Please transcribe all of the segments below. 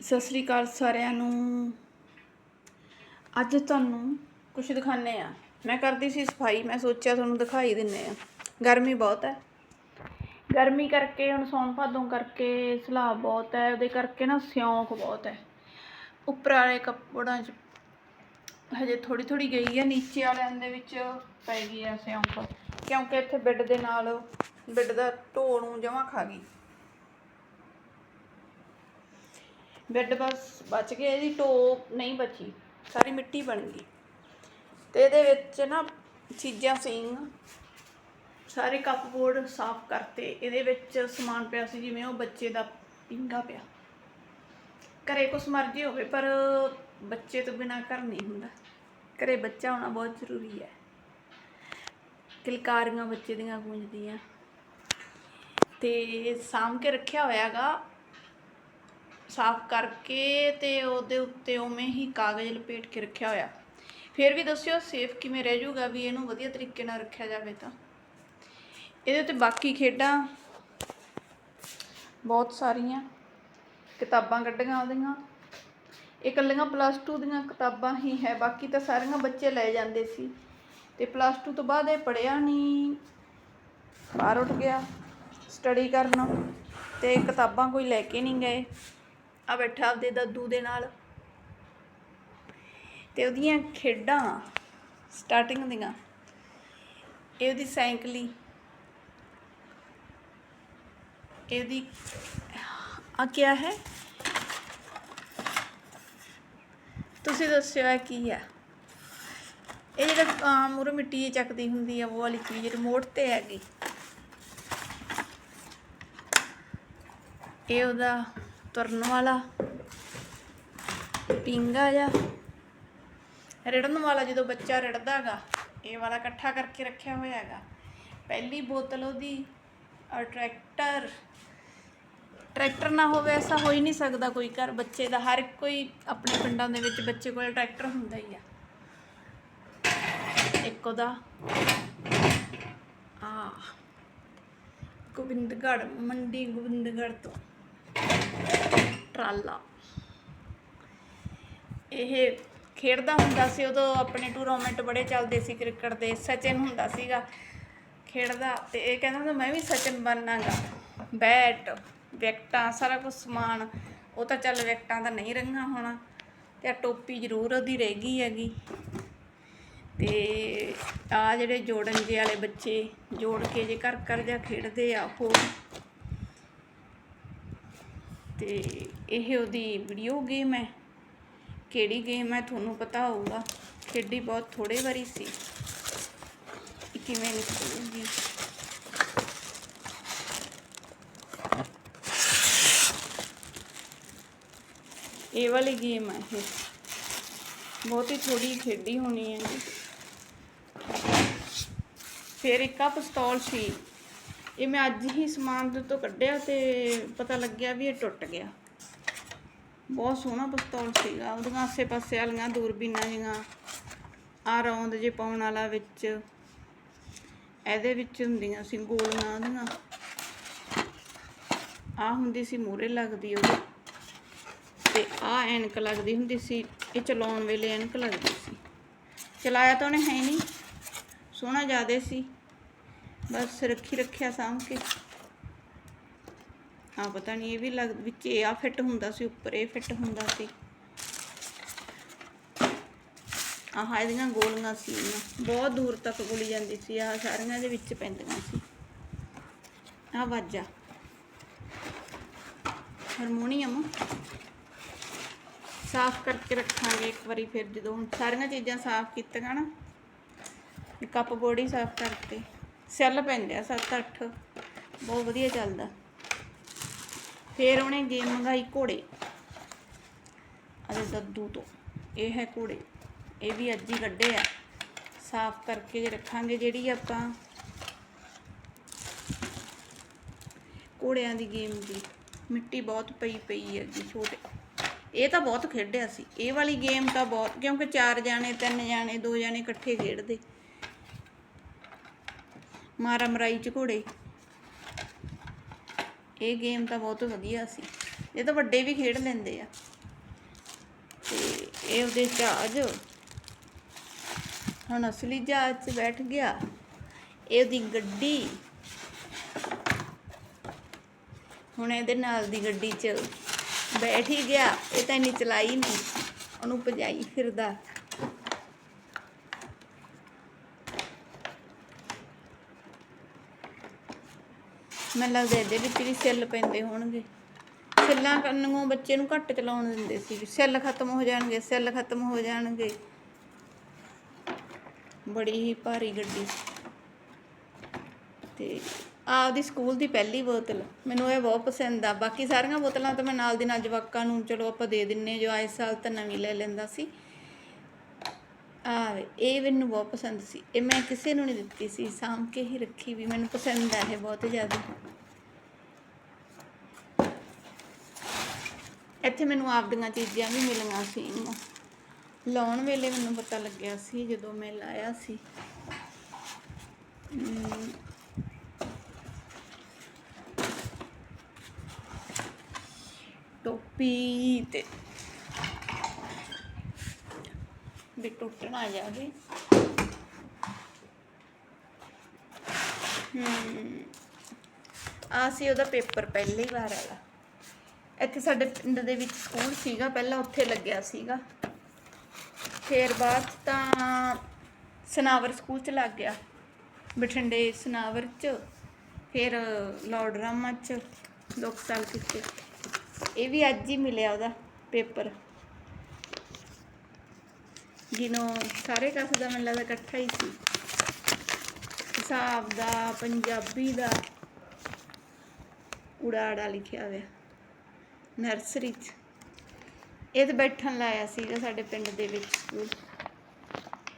ਸਤਿ ਸ੍ਰੀ ਅਕਾਲ ਸਾਰਿਆਂ ਨੂੰ। ਅੱਜ ਤੁਹਾਨੂੰ ਕੁਝ ਦਿਖਾਣੇ ਆ ਮੈਂ ਕਰਦੀ ਸੀ ਸਫ਼ਾਈ, ਮੈਂ ਸੋਚਿਆ ਤੁਹਾਨੂੰ ਦਿਖਾਈ ਦਿੰਨੇ ਆ ਗਰਮੀ ਬਹੁਤ ਹੈ। ਗਰਮੀ ਕਰਕੇ, ਹੁਣ ਸੌਣ ਭਾਦੋਂ ਕਰਕੇ ਸਲਾਬ ਬਹੁਤ ਹੈ, ਉਹਦੇ ਕਰਕੇ ਨਾ ਸਿਉਂਕ ਬਹੁਤ ਹੈ। ਉੱਪਰ ਵਾਲੇ ਕੱਪੜਾਂ 'ਚ ਹਜੇ ਥੋੜੀ ਥੋੜੀ ਗਈ ਹੈ, ਨੀਚੇ ਵਾਲਿਆਂ ਦੇ ਵਿੱਚ ਪੈ ਗਈ ਹੈ ਸਿਉਂਕ। ਕਿਉਂਕਿ ਇੱਥੇ ਬੈੱਡ ਦੇ ਨਾਲ ਬੈੱਡ ਦਾ ਢੋ ਨੂੰ ਜਮਾ ਖਾ ਗਈ। ਬੈੱਡ ਬਸ ਬਚ ਗਿਆ ਇਹਦੀ ਟੋ ਨਹੀਂ ਬਚੀ, ਸਾਰੀ ਮਿੱਟੀ ਬਣ ਗਈ। ਤੇ ਇਹਦੇ ਵਿੱਚ ਨਾ ਚੀਜ਼ਾਂ ਸੀ ਸਾਰੇ ਕੱਪ ਬੋਰਡ ਸਾਫ਼ ਕਰਤੇ, ਇਹਦੇ ਵਿੱਚ ਸਮਾਨ ਪਿਆ ਸੀ, ਜਿਵੇਂ ਉਹ ਬੱਚੇ ਦਾ ਪਿੰਗਾ ਪਿਆ। ਘਰੇ ਕੁਛ ਮਰਜ਼ੀ ਹੋਵੇ, ਪਰ ਬੱਚੇ ਤੋਂ ਬਿਨਾ ਘਰ ਨਹੀਂ ਹੁੰਦਾ। ਘਰੇ ਬੱਚਾ ਹੋਣਾ ਬਹੁਤ ਜ਼ਰੂਰੀ ਹੈ। ਕਿਲਕਾਰੀਆਂ ਬੱਚੇ ਦੀਆਂ ਗੂੰਜਦੀਆਂ। ਤੇ ਸਾਂਭ ਕੇ ਰੱਖਿਆ ਹੋਇਆਗਾ। ਸਾਫ਼ ਕਰਕੇ ਤੇ ਉਹਦੇ ਉੱਤੇ ਉਵੇਂ ਹੀ ਕਾਗਜ਼ ਲਪੇਟ ਕੇ ਰੱਖਿਆ ਹੋਇਆ। ਫਿਰ ਵੀ ਦੱਸਿਓ ਸੇਫ ਕਿਵੇਂ ਰਹਿ ਜਾਊਗਾ ਵੀ ਇਹਨੂੰ ਵਧੀਆ ਤਰੀਕੇ ਨਾਲ ਰੱਖਿਆ ਜਾਵੇ ਤਾਂ। ਇਹਦੇ ਉੱਤੇ ਬਾਕੀ ਖੇਡਾਂ ਬਹੁਤ ਸਾਰੀਆਂ। ਕਿਤਾਬਾਂ ਕੱਢੀਆਂ ਉਹਦੀਆਂ। ਇਹ ਇਕੱਲੀਆਂ ਪਲੱਸ 2 ਦੀਆਂ ਕਿਤਾਬਾਂ ਹੀ ਹੈ, ਬਾਕੀ ਤਾਂ ਸਾਰੀਆਂ ਬੱਚੇ ਲੈ ਜਾਂਦੇ ਸੀ। ਤੇ ਪਲੱਸ 2 ਤੋਂ ਬਾਅਦ ਇਹ ਪੜਿਆ ਨਹੀਂ ਬਾਹਰ ਉੱਠ ਗਿਆ ਸਟੱਡੀ ਕਰਨ। ਤੇ ਕਿਤਾਬਾਂ ਕੋਈ ਲੈ ਕੇ ਨਹੀਂ ਗਏ। ਆ ਬੈਠਾ ਆਪਦੇ ਦਾਦੂ ਦੇ ਨਾਲ। ਤੇ ਉਹਦੀਆਂ ਖੇਡਾਂ ਸਟਾਰਟਿੰਗ ਦੀਆਂ। ਇਹ ਉਹਦੀ ਸਾਈਕਲੀ ਇਹਦੀ ਆ ਕੀ ਹੈ? ਤੁਸੀਂ ਦੱਸਿਓ ਇਹ ਕੀ ਹੈ? ਇਹ ਜਿਹੜਾ ਆਮ ਮਿੱਟੀ ਚੱਕਦੀ ਹੁੰਦੀ ਹੈ ਉਹ ਵਾਲੀ ਚੀਜ਼ ਰਿਮੋਟ ਤੇ ਹੈਗੀ। ਇਹ ਉਹਦਾ ਤੁਰਨ ਵਾਲਾ ਪਿੰਗਾ ਜਾ ਰਿੜਨ ਵਾਲਾ ਜਦੋਂ ਬੱਚਾ ਰਿੜਦਾਗਾ ਇਹ ਵਾਲਾ ਇਕੱਠਾ ਕਰਕੇ ਰੱਖਿਆ ਹੋਇਆ ਹੈਗਾ। ਪਹਿਲੀ ਬੋਤਲ ਉਹਦੀ ਟਰੈਕਟਰ ਟਰੈਕਟਰ ਨਾ ਹੋਵੇ ਐਸਾ ਹੋ ਹੀ ਨਹੀਂ ਸਕਦਾ ਕੋਈ ਘਰ ਬੱਚੇ ਦਾ, ਹਰ ਕੋਈ ਆਪਣੇ ਪਿੰਡਾਂ ਦੇ ਵਿੱਚ ਬੱਚੇ ਕੋਲ ਟਰੈਕਟਰ ਹੁੰਦਾ ਹੀ ਆ। ਇੱਕ ਉਹਦਾ ਆ ਗੋਬਿੰਦਗੜ੍ਹ, ਮੰਡੀ ਗੋਬਿੰਦਗੜ੍ਹ ਤੋਂ। ਟਰਾਲਾ ਇਹ ਖੇਡਦਾ ਹੁੰਦਾ ਸੀ, ਉਦੋਂ ਆਪਣੇ ਟੂਰਨਾਮੈਂਟ ਬੜੇ ਚੱਲਦੇ ਸੀ, ਕ੍ਰਿਕਟ ਦੇ, ਸਚਿਨ ਹੁੰਦਾ ਸੀਗਾ ਖੇਡਦਾ ਤੇ ਇਹ ਕਹਿੰਦਾ ਹੁੰਦਾ, ਮੈਂ ਵੀ ਸਚਿਨ ਬਣਨਾਗਾ। ਬੈਟ, ਵਿਕਟਾਂ, ਸਾਰਾ ਕੁਝ ਸਮਾਨ, ਉਹ ਤਾਂ ਚੱਲ ਵਿਕਟਾਂ ਤਾਂ ਨਹੀਂ ਰਹੀਆਂ ਹੋਣਾ ਤੇ ਆਹ ਟੋਪੀ ਜ਼ਰੂਰ ਉਹਦੀ ਰਹਿ ਗਈ ਹੈਗੀ। ਤੇ ਆ ਜਿਹੜੇ ਜੋੜਨ ਜੇ ਵਾਲੇ ਬੱਚੇ ਜੋੜ ਕੇ ਜੇ ਘਰ ਘਰ ਜਾ ਖੇਡਦੇ ਆ, ਉਹ ਤੇ ਇਹ ਉਹਦੀ ਵੀਡੀਓ ਗੇਮ ਹੈ। ਕਿਹੜੀ ਗੇਮ ਹੈ ਤੁਹਾਨੂੰ ਪਤਾ ਹੋਊਗਾ। ਖੇਡੀ ਬਹੁਤ ਥੋੜੇ ਵਾਰੀ ਸੀ। ਇਹ ਕਿਵੇਂ ਨਿਕਲੂਗੀ? ਇਹ ਵਾਲੀ ਗੇਮ ਹੈ ਇਹ। ਬਹੁਤ ਹੀ ਥੋੜੀ ਖੇਡੀ ਹੋਣੀ ਹੈ। ਜੀ ਫਿਰ ਇੱਕ ਆ ਪਿਸਤੌਲ ਸੀ। ਇਹ ਮੈਂ ਅੱਜ ਹੀ ਸਮਾਨ ਦੇ ਤੋਂ ਕੱਢਿਆ ਤੇ ਪਤਾ ਲੱਗਿਆ ਵੀ ਇਹ ਟੁੱਟ ਗਿਆ। ਬਹੁਤ ਸੋਹਣਾ ਪਿਸਤੌਲ ਸੀਗਾ, ਉਹਦੀਆਂ ਆਸੇ-ਪਾਸੇ ਵਾਲੀਆਂ ਦੂਰਬੀਨਾਂ ਜੀਆਂ ਆ ਰੌਂਦ ਜੇ ਪਾਉਣ ਵਾਲਾ ਵਿੱਚ, ਇਹਦੇ ਵਿੱਚ ਹੁੰਦੀਆਂ ਸੀ ਗੋਲੀਆਂ ਉਹਦੀਆਂ। ਆ ਹੁੰਦੀ ਸੀ ਮੂਰੇ ਲੱਗਦੀ ਉਹਦੇ, ਤੇ ਆ ਐਨਕ ਲੱਗਦੀ ਹੁੰਦੀ ਸੀ, ਇਹ ਚਲਾਉਣ ਵੇਲੇ ਐਨਕ ਲੱਗਦੀ ਸੀ। ਚਲਾਇਆ ਤਾਂ ਉਹਨੇ ਹੈ ਨਹੀਂ, ਸੋਹਣਾ ਜ਼ਿਆਦਾ ਸੀ। ਬਸ ਰੱਖੀ ਰੱਖਿਆ ਸਾਂਭ ਕੇ। ਹਾਂ, ਪਤਾ ਨਹੀਂ ਇਹ ਵੀ ਲੱਗ, ਵਿੱਚ ਇਹ ਆ ਫਿੱਟ ਹੁੰਦਾ ਸੀ, ਉੱਪਰ ਇਹ ਫਿੱਟ ਹੁੰਦਾ ਸੀ। ਆਹ ਇਹਦੀਆਂ ਗੋਲੀਆਂ ਸੀ। ਬਹੁਤ ਦੂਰ ਤੱਕ ਗੋਲੀ ਜਾਂਦੀ ਸੀ। ਆਹ ਸਾਰੀਆਂ ਦੇ ਵਿੱਚ ਪੈਂਦੀਆਂ ਸੀ। ਆਹ ਵਾਜਾ ਹਾਰਮੋਨੀਅਮ। ਸਾਫ਼ ਕਰਕੇ ਰੱਖਾਂਗੇ ਇੱਕ ਵਾਰੀ ਫਿਰ ਜਦੋਂ ਹੁਣ ਸਾਰੀਆਂ ਚੀਜ਼ਾਂ ਸਾਫ਼ ਕੀਤੀਆਂ ਨਾ। ਕੱਪ ਬੋਰਡ ਸਾਫ਼ ਕਰਤੇ ਸੈੱਲ ਪੈਂਦੇ ਆ 7-8 ਬਹੁਤ ਵਧੀਆ ਚੱਲਦਾ। ਫਿਰ ਉਹਨੇ ਗੇਮ ਮੰਗਾਈ ਘੋੜੇ। ਅਰੇ ਦੱਦੂ ਤੋਂ। ਇਹ ਹੈ ਘੋੜੇ। ਇਹ ਵੀ ਅੱਜ ਹੀ ਕੱਢੇ ਆ। ਸਾਫ਼ ਕਰਕੇ ਰੱਖਾਂਗੇ ਜਿਹੜੀ ਆਪਾਂ ਘੋੜਿਆਂ ਦੀ ਗੇਮ ਦੀ। ਮਿੱਟੀ ਬਹੁਤ ਪਈ ਪਈ ਹੈ ਜੀ ਛੋਟੇ। ਇਹ ਤਾਂ ਬਹੁਤ ਖੇਡਿਆ ਸੀ। ਇਹ ਵਾਲੀ ਗੇਮ ਤਾਂ ਬਹੁਤ, ਕਿਉਂਕਿ ਚਾਰ ਜਾਣੇ, ਤਿੰਨ ਜਾਣੇ, ਦੋ ਜਾਣੇ ਇਕੱਠੇ ਖੇਡਦੇ। ਮਾਰਾ ਮਰਾਈ ਚ ਘੋੜੇ। ਇਹ ਗੇਮ ਤਾਂ ਬਹੁਤ ਵਧੀਆ ਸੀ। ਇਹ ਤਾਂ ਵੱਡੇ ਵੀ ਖੇਡ ਲੈਂਦੇ ਆ। ਤੇ ਇਹ ਉਹਦੇ ਜਹਾਜ਼ ਹੁਣ ਅਸਲੀ ਜਹਾਜ਼ 'ਚ ਬੈਠ ਗਿਆ। ਇਹ ਉਹਦੀ ਗੱਡੀ। ਹੁਣ ਇਹਦੇ ਨਾਲ ਦੀ ਗੱਡੀ 'ਚ ਬੈਠ ਹੀ ਗਿਆ। ਇਹ ਤਾਂ ਇੰਨੀ ਚਲਾਈ ਨਹੀਂ। ਉਹਨੂੰ ਭਜਾਈ ਫਿਰਦਾ। ਮੈਨੂੰ ਲੱਗਦਾ ਇਹਦੇ ਵਿੱਚ ਵੀ ਸੈੱਲ ਪੈਂਦੇ ਹੋਣਗੇ। ਸੈੱਲਾਂ ਕੰਨੋਂ ਬੱਚੇ ਨੂੰ ਘੱਟ ਚਲਾਉਣ ਦਿੰਦੇ ਸੀ। ਸੈੱਲ ਖਤਮ ਹੋ ਜਾਣਗੇ, ਸੈੱਲ ਖਤਮ ਹੋ ਜਾਣਗੇ। ਬੜੀ ਹੀ ਭਾਰੀ ਗੱਡੀ। ਤੇ ਆਪਦੀ ਸਕੂਲ ਦੀ ਪਹਿਲੀ ਬੋਤਲ, ਮੈਨੂੰ ਇਹ ਬਹੁਤ ਪਸੰਦ ਆ। ਬਾਕੀ ਸਾਰੀਆਂ ਬੋਤਲਾਂ ਤਾਂ ਮੈਂ ਨਾਲ ਦੀ ਨਾਲ ਜਵਾਕਾਂ ਨੂੰ, ਚਲੋ ਆਪਾਂ ਦੇ ਦਿੰਨੇ ਜੋ ਆਏ ਸਾਲ ਤਾਂ ਨਵੀਂ ਲੈ ਲੈਂਦਾ ਸੀ। ਆ ਇਹ ਮੈਨੂੰ ਬਹੁਤ ਪਸੰਦ ਸੀ। ਇਹ ਮੈਂ ਕਿਸੇ ਨੂੰ ਨਹੀਂ ਦਿੱਤੀ ਸੀ। ਸਾਂਭ ਕੇ ਹੀ ਰੱਖੀ ਵੀ ਮੈਨੂੰ ਪਸੰਦ ਆ ਇਹ ਬਹੁਤ ਜ਼ਿਆਦਾ। ਇੱਥੇ ਮੈਨੂੰ ਆਪਦੀਆਂ ਚੀਜ਼ਾਂ ਵੀ ਮਿਲੀਆਂ ਸੀ ਲਾਉਣ ਵੇਲੇ ਮੈਨੂੰ ਪਤਾ ਲੱਗਿਆ ਸੀ ਜਦੋਂ ਮੈਂ ਲਾਇਆ ਸੀ। ਟੋਪੀ ਤੇ ਵੀ ਟੁੱਟ ਨਾ ਜਾਵੇ ਹਮ ਆ ਸੀ ਉਹਦਾ ਪੇਪਰ ਪਹਿਲੀ ਵਾਰ ਵਾਲਾ। ਇੱਥੇ ਸਾਡੇ ਪਿੰਡ ਦੇ ਵਿੱਚ ਸਕੂਲ ਸੀਗਾ, ਪਹਿਲਾਂ ਉੱਥੇ ਲੱਗਿਆ ਸੀਗਾ। ਫਿਰ ਬਾਅਦ 'ਚ ਤਾਂ ਸਨਾਵਰ ਸਕੂਲ ਚ ਲੱਗ ਗਿਆ। ਬਠਿੰਡੇ ਸਨਾਵਰ ਚ, ਫਿਰ ਲਾਰਡ ਰਾਮਾ ਚ ਦੋ ਕੁ ਸਾਲ ਕੀਤੇ ਇਹ ਵੀ ਅੱਜ ਹੀ ਮਿਲਿਆ ਉਹਦਾ ਪੇਪਰ। ਜਿਹਨੂੰ ਸਾਰੇ ਕਸ ਦਾ ਮੈਨੂੰ ਲੱਗਦਾ ਇਕੱਠਾ ਹੀ ਸੀ। ਹਿਸਾਬ ਦਾ, ਪੰਜਾਬੀ ਦਾ। ਉੜਾੜਾ ਲਿਖਿਆ ਹੋਇਆ। ਨਰਸਰੀ ਚ। ਇਹ ਤਾਂ ਬੈਠਣ ਲਾਇਆ ਸੀਗਾ ਸਾਡੇ ਪਿੰਡ ਦੇ ਵਿੱਚ ਸਕੂਲ।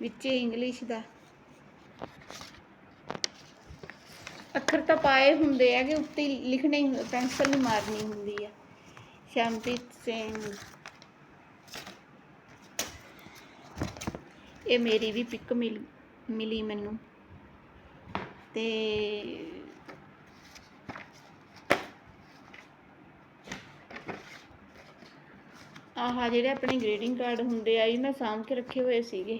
ਵਿੱਚ ਇੰਗਲਿਸ਼ ਦਾ। ਅੱਖਰ ਤਾਂ ਪਾਏ ਹੁੰਦੇ ਆ ਕਿ ਉੱਤੇ ਲਿਖਣੇ ਹੀ ਪੈਨਸਲ ਨਹੀਂ ਮਾਰਨੀ ਹੁੰਦੀ ਆ। ਸ਼ਮਪ੍ਰੀਤ ਸਿੰਘ। ਇਹ ਮੇਰੀ ਵੀ ਪਿਕ ਮਿਲ, ਮਿਲੀ ਮੈਨੂੰ। ਤੇ ਆਹ ਜਿਹੜੇ ਆਪਣੇ ਗ੍ਰੇਡਿੰਗ ਕਾਰਡ ਹੁੰਦੇ ਆ, ਇਹ ਮੈਂ ਸਾਂਭ ਕੇ ਰੱਖੇ ਹੋਏ ਸੀਗੇ।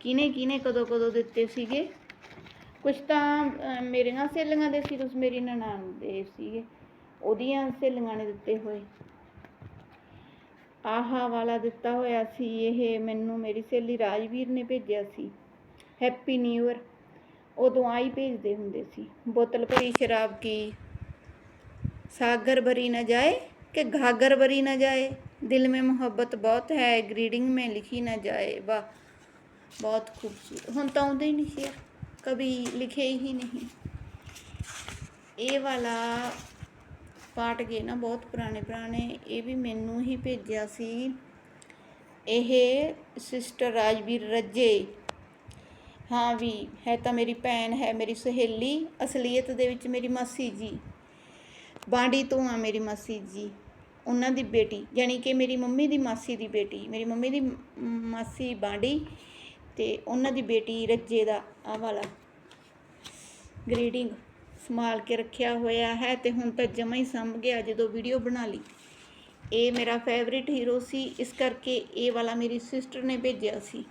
ਕਿਹਨੇ ਕਿਹਨੇ ਕਦੋਂ ਕਦੋਂ ਦਿੱਤੇ ਸੀਗੇ? ਕੁਝ ਤਾਂ ਮੇਰੀਆਂ ਸਹੇਲੀਆਂ ਦੇ ਸੀ, ਕੁਛ ਮੇਰੀ ਨਨਾਣ ਦੇ ਸੀਗੇ। ਉਹਦੀਆਂ ਸਹੇਲੀਆਂ ਨੇ ਦਿੱਤੇ ਹੋਏ। ਆਹਾ ਵਾਲਾ ਦਿੱਤਾ ਹੋਇਆ ਸੀ, ਇਹ ਮੈਨੂੰ ਮੇਰੀ ਸਹੇਲੀ ਰਾਜਵੀਰ ਨੇ ਭੇਜਿਆ ਸੀ। ਹੈਪੀ ਨਿਊ ਈਅਰ ਉਦੋਂ ਆਈ ਭੇਜਦੇ ਹੁੰਦੇ ਸੀ। ਬੋਤਲ ਭਰੀ ਸ਼ਰਾਬ ਕੀ? ਸਾਗਰ ਭਰੀ ਨਾ ਜਾਏ ਕਿ ਘਾਗਰ ਭਰੀ ਨਾ ਜਾਏ? ਦਿਲ ਮੇ ਮੁਹੱਬਤ ਬਹੁਤ ਹੈ ਗਰੀਡਿੰਗ ਮੇ ਲਿਖੀ ਨਾ ਜਾਏ। ਵਾ ਬਹੁਤ ਖੂਬਸੂਰਤ। ਹੁਣ ਤਾਂ ਆਉਂਦੇ ਹੀ ਨਹੀਂ ਕਬੀ ਲਿਖੇ ਹੀ ਨਹੀਂ। ਇਹ ਵਾਲਾ ਪਾਟ ਗਏ ਨਾ ਬਹੁਤ ਪੁਰਾਣੇ ਪੁਰਾਣੇ, ਇਹ ਵੀ ਮੈਨੂੰ ਹੀ ਭੇਜਿਆ ਸੀ। ਇਹ ਸਿਸਟਰ ਰਾਜਵੀਰ ਰੱਜੇ। ਹਾਂ ਵੀ, ਹੈ ਤਾਂ ਮੇਰੀ ਭੈਣ, ਹੈ ਮੇਰੀ ਸਹੇਲੀ, ਅਸਲੀਅਤ ਦੇ ਵਿੱਚ ਮੇਰੀ ਮਾਸੀ ਜੀ। ਬਾਂਡੀ ਤੋਂ ਆ ਮੇਰੀ ਮਾਸੀ ਜੀ, ਉਹਨਾਂ ਦੀ ਬੇਟੀ ਯਾਨੀ ਕਿ ਮੇਰੀ ਮੰਮੀ ਦੀ ਮਾਸੀ ਦੀ ਬੇਟੀ, ਮੇਰੀ ਮੰਮੀ ਦੀ ਮਾਸੀ ਬਾਂਡੀ ਤੇ ਉਹਨਾਂ ਦੀ ਬੇਟੀ ਰੱਜੇ ਦਾ ਆ ਵਾਲਾ। ਗ੍ਰੀਡਿੰਗ ਸੰਭਾਲ ਕੇ ਰੱਖਿਆ ਹੋਇਆ ਹੈ ਤੇ ਹੁਣ ਤਾਂ ਜਮਾ ਹੀ ਸੰਭ ਗਿਆ ਜਦੋਂ ਵੀਡੀਓ ਬਣਾ ਲਈ। ਇਹ ਮੇਰਾ ਫੇਵਰਿਟ ਹੀਰੋ ਸੀ। ਇਸ ਕਰਕੇ ਇਹ ਵਾਲਾ ਮੇਰੀ ਸਿਸਟਰ ਨੇ ਭੇਜਿਆ ਸੀ।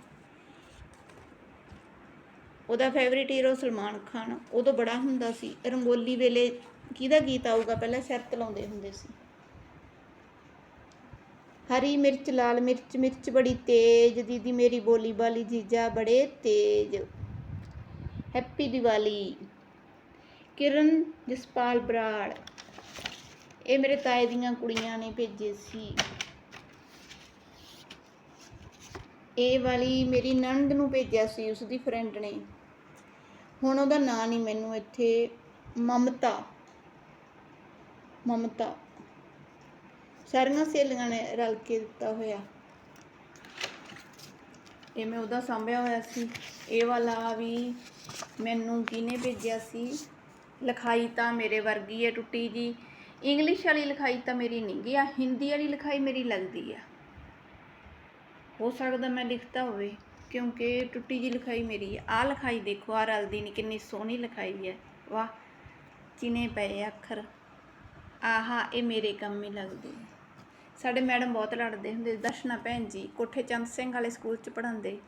ਉਹਦਾ ਫੇਵਰਿਟ ਹੀਰੋ ਸਲਮਾਨ ਖਾਨ। ਉਦੋਂ ਬੜਾ ਹੁੰਦਾ ਸੀ। ਰੰਗੋਲੀ ਵੇਲੇ ਕਿਹਦਾ ਗੀਤ ਆਊਗਾ? ਪਹਿਲਾਂ ਸ਼ਰਤ ਲਾਉਂਦੇ ਹੁੰਦੇ ਸੀ। ਹਰੀ ਮਿਰਚ, ਲਾਲ ਮਿਰਚ ਮਿਰਚ ਬੜੀ ਤੇਜ਼। ਦੀਦੀ ਮੇਰੀ ਬੋਲੀ ਬਾਲੀ ਜੀਜਾ ਬੜੇ ਤੇਜ਼। ਹੈਪੀ ਦੀਵਾਲੀ। ਕਿਰਨ ਜਸਪਾਲ ਬਰਾੜ। ਇਹ ਮੇਰੇ ਤਾਏ ਦੀਆਂ ਕੁੜੀਆਂ ਨੇ ਭੇਜੇ ਸੀ। ਇਹ ਵਾਲੀ ਮੇਰੀ ਨੰਦ ਨੂੰ ਭੇਜਿਆ ਸੀ ਉਸ ਦੀ ਫਰੈਂਡ ਨੇ। ਹੁਣ ਉਹਦਾ ਨਾਂ ਨਹੀਂ ਮੈਨੂੰ ਇੱਥੇ। ਮਮਤਾ। ਮਮਤਾ। ਸਾਰੀਆਂ ਸਹੇਲੀਆਂ ਨੇ ਰਲ ਕੇ ਦਿੱਤਾ ਹੋਇਆ। ਇਹ ਮੈਂ ਉਹਦਾ ਸਾਂਭਿਆ ਹੋਇਆ ਸੀ। ਇਹ ਵਾਲਾ ਵੀ ਮੈਨੂੰ ਕਿਹਨੇ ਭੇਜਿਆ ਸੀ? ਲਿਖਾਈ ਤਾਂ ਮੇਰੇ ਵਰਗੀ ਹੈ ਟੁੱਟੀ ਜੀ। ਇੰਗਲਿਸ਼ ਵਾਲੀ ਲਿਖਾਈ ਤਾਂ ਮੇਰੀ ਨਹੀਂ ਗਈ ਆ, ਹਿੰਦੀ ਵਾਲੀ ਲਿਖਾਈ ਮੇਰੀ ਲੱਗਦੀ ਆ। ਹੋ ਸਕਦਾ ਮੈਂ ਲਿਖਤਾ ਹੋਵੇ, ਕਿਉਂਕਿ ਟੁੱਟੀ ਜੀ ਲਿਖਾਈ ਮੇਰੀ ਹੈ ਆਹ ਲਿਖਾਈ ਦੇਖੋ ਆ ਰਲਦੀ ਨਹੀਂ ਕਿੰਨੀ ਸੋਹਣੀ ਲਿਖਾਈ ਹੈ ਵਾਹ ਚਿਨੇ ਪਏ ਅੱਖਰ। ਆਹਾ, ਇਹ ਮੇਰੇ ਕੰਮ ਹੀ ਲੱਗਦੇ ਸਾਡੇ ਮੈਡਮ ਬਹੁਤ ਲੜਦੇ ਹੁੰਦੇ ਦਰਸ਼ਨਾ ਭੈਣ ਜੀ, ਕੋਠੇ ਚੰਦ ਸਿੰਘ ਵਾਲੇ ਸਕੂਲ ਚ ਪੜ੍ਹਾਉਂਦੇ।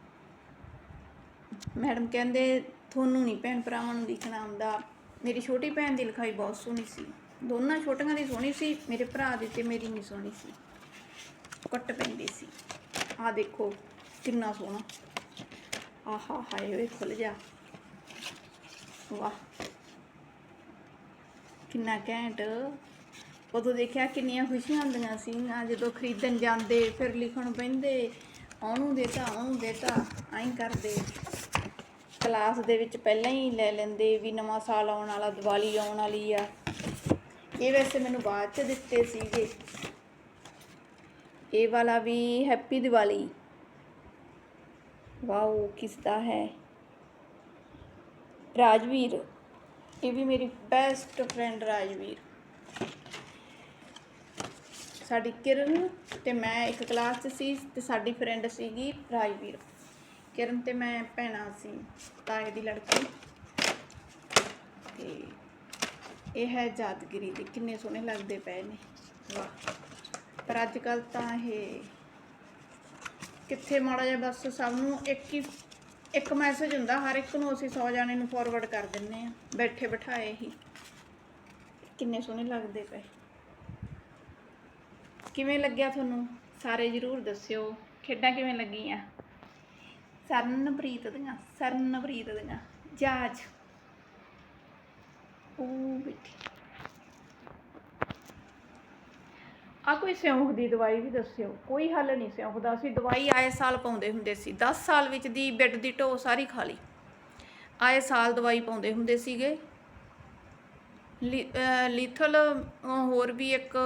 ਮੈਡਮ ਕਹਿੰਦੇ, ਤੁਹਾਨੂੰ ਨਹੀਂ ਭੈਣ ਭਰਾਵਾਂ ਨੂੰ ਲਿਖਣਾ ਆਉਂਦਾ ਮੇਰੀ ਛੋਟੀ ਭੈਣ ਦੀ ਲਿਖਾਈ ਬਹੁਤ ਸੋਹਣੀ ਸੀ। ਦੋਨਾਂ ਛੋਟੀਆਂ ਦੀ ਸੋਹਣੀ ਸੀ, ਮੇਰੇ ਭਰਾ ਦੀ ਤੇ ਮੇਰੀ ਨਹੀਂ ਸੋਹਣੀ ਸੀ। ਕੱਟ ਪੈਂਦੀ ਸੀ। ਆਹ ਦੇਖੋ, ਕਿੰਨਾ ਸੋਹਣਾ। ਆਹਾ, ਹਾਏ ਓਏ, ਖੁੱਲ ਜਾ। ਵਾਹ। ਕਿੰਨਾ ਘੈਂਟ। ਉਦੋਂ ਦੇਖਿਆ ਕਿੰਨੀਆਂ ਖੁਸ਼ੀਆਂ ਹੁੰਦੀਆਂ ਸੀ ਜਦੋਂ ਖਰੀਦਣ ਜਾਂਦੇ, ਫਿਰ ਲਿਖਣ ਪੈਂਦੇ, ਉਹਨੂੰ ਦੇਤਾ ਉਹਨੂੰ ਦੇਤਾ ਐਂ ਕਰਦੇ। ਕਲਾਸ ਦੇ ਵਿੱਚ ਪਹਿਲਾਂ ਹੀ ਲੈ ਲੈਂਦੇ ਵੀ ਨਵਾਂ ਸਾਲ ਆਉਣ ਵਾਲਾ, ਦੀਵਾਲੀ ਆਉਣ ਵਾਲੀ ਆ। ਇਹ ਵੈਸੇ ਮੈਨੂੰ ਬਾਅਦ ਚ ਦਿੱਤੇ ਸੀਗੇ। ਇਹ ਵਾਲਾ ਵੀ ਹੈਪੀ ਦੀਵਾਲੀ। ਵਾਓ, ਕਿਸ ਦਾ ਹੈ? ਰਾਜਵੀਰ। ਇਹ ਵੀ ਮੇਰੀ ਬੈਸਟ ਫਰੈਂਡ ਰਾਜਵੀਰ। ਸਾਡੀ ਕਿਰਨ ਤੇ ਮੈਂ ਇੱਕ ਕਲਾਸ 'ਚ ਸੀ ਤੇ ਸਾਡੀ ਫਰੈਂਡ ਸੀਗੀ ਰਾਜਵੀਰ। ਕਿਰਨ ਤੇ ਮੈਂ ਭੈਣਾਂ ਸੀ, ਤਾਏ ਦੀ ਲੜਕੀ। ਤੇ ਇਹ ਹੈ ਯਾਦਗਿਰੀ ਦੇ, ਕਿੰਨੇ ਸੋਹਣੇ ਲੱਗਦੇ ਪਏ ਨੇ। ਵਾਹ। ਪਰ ਅੱਜ ਕੱਲ ਤਾਂ ਇਹ ਕਿੱਥੇ ਮਾੜਾ ਜਿਹਾ ਬਸ ਸਭ ਨੂੰ ਇੱਕ ਹੀ, ਇੱਕ ਮੈਸੇਜ ਹੁੰਦਾ, ਹਰ ਇੱਕ ਨੂੰ ਅਸੀਂ 100 ਜਾਣੇ ਨੂੰ ਫਾਰਵਰਡ ਕਰ ਦਿੰਨੇ ਆ ਬੈਠੇ ਬਿਠਾਏ ਹੀ। ਕਿੰਨੇ ਸੋਹਣੇ ਲੱਗਦੇ ਪਏ। ਕਿਵੇਂ ਲੱਗਿਆ ਤੁਹਾਨੂੰ? ਸਾਰੇ ਜਰੂਰ ਦੱਸਿਓ। ਖੇਡਾਂ ਕਿਵੇਂ ਲੱਗੀਆਂ? ਸਰਨਪ੍ਰੀਤ ਦੀਆਂ ਸਰਨਪ੍ਰੀਤ ਦੀਆਂ ਜਾਜ ਉਹ ਬੈਠੀ ਆ ਕੋਈ ਸਿਉਂਖ ਦੀ ਦਵਾਈ ਵੀ ਦੱਸਿਓ। ਕੋਈ ਹੱਲ ਨਹੀਂ ਸਿਉਂਖ ਦਾ ਅਸੀਂ ਦਵਾਈ ਆਏ ਸਾਲ ਪਾਉਂਦੇ ਹੁੰਦੇ ਸੀ। 10 ਸਾਲ ਵਿੱਚ ਦੀ ਬੈੱਡ ਦੀ ਢੋ ਸਾਰੀ ਖਾ ਲਈ। ਆਏ ਸਾਲ ਦਵਾਈ ਪਾਉਂਦੇ ਹੁੰਦੇ ਸੀਗੇ। ਲੀ- ਅਹ, ਲੀਥਲ ਹੋਰ ਵੀ ਇੱਕ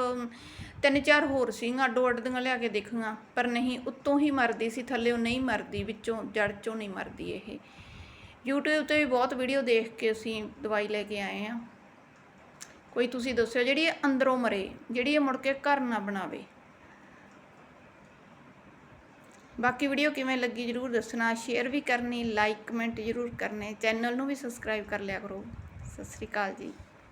ਤਿੰਨ ਚਾਰ ਹੋਰ ਸੀਗੀਆਂ ਅੱਡੋ ਅੱਡ ਦੀਆਂ ਲਿਆ ਕੇ ਦੇਖੀਆਂ, ਪਰ ਨਹੀਂ, ਉੱਤੋਂ ਹੀ ਮਰਦੀ ਸੀ, ਥੱਲੇੋਂ ਨਹੀਂ ਮਰਦੀ, ਵਿੱਚੋਂ ਜੜ ਚੋਂ ਨਹੀਂ ਮਰਦੀ ਇਹ। YouTube ਤੇ ਵੀ ਬਹੁਤ ਵੀਡੀਓ ਦੇਖ ਕੇ ਅਸੀਂ ਦਵਾਈ ਲੈ ਕੇ ਆਏ ਆ ਕੋਈ ਤੁਸੀਂ ਦੱਸਿਓ, ਜਿਹੜੀ ਇਹ ਅੰਦਰੋਂ ਮਰੇ, ਜਿਹੜੀ ਇਹ ਮੁੜ ਕੇ ਘਰ ਨਾ ਬਣਾਵੇ। ਬਾਕੀ ਵੀਡੀਓ ਕਿਵੇਂ ਲੱਗੀ ਜਰੂਰ ਦੱਸਣਾ ਸ਼ੇਅਰ ਵੀ ਕਰਨੀ ਲਾਈਕ ਕਮੈਂਟ ਜਰੂਰ ਕਰਨੇ ਚੈਨਲ ਨੂੰ ਵੀ ਸਬਸਕ੍ਰਾਈਬ ਕਰ ਲਿਆ ਕਰੋ। ਸਤਿ ਸ੍ਰੀ ਅਕਾਲ ਜੀ।